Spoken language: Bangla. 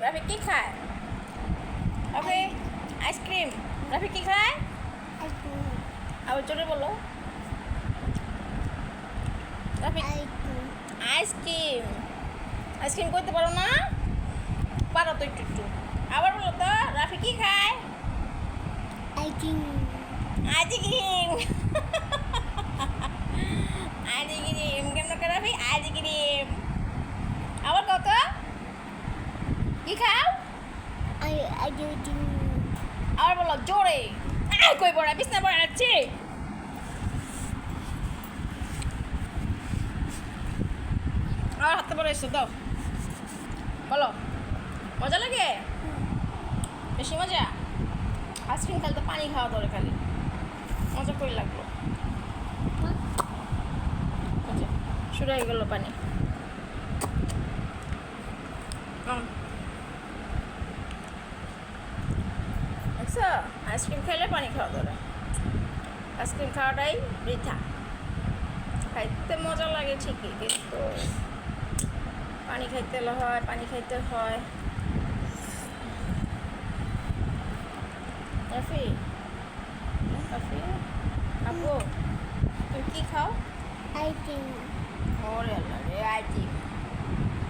রাফি কি খায় রাফি আইসক্রিম রাফি কি খায় আবার জোরে বলো রাফি আইসক্রিম আইসক্রিম করতে পারো না পারো তো একটু একটু আবার বলো তো রাফি কি খায় আইসক্রিম আইসক্রিম কেমন করে রাফি আইসক্রিম আবার কত কি খাও আবার বলো জোরে। আয় কই পড়া বিছনা পড়া যাচ্ছে আর হাতে পড়ে এসো দাও। বলো মজা লাগে? বেশি মজা? আইসক্রিম খালি তো পানি খাওয়া দরে খালি। মজা করে লাগল? আচ্ছা, শুরু হয়ে গেল পানি। দেখছ আইসক্রিম খেলে পানি খাওয়া দরে আইসক্রিম খাওয়াটাই বৃথা। খাইতে মজা লাগে ঠিকই কিন্তু পানি খাইতে হয় পানি খাইতে হয়। রাফি? রাফি? আপু তুমি কি খাও? ওরে আল্লাহ রে আইটি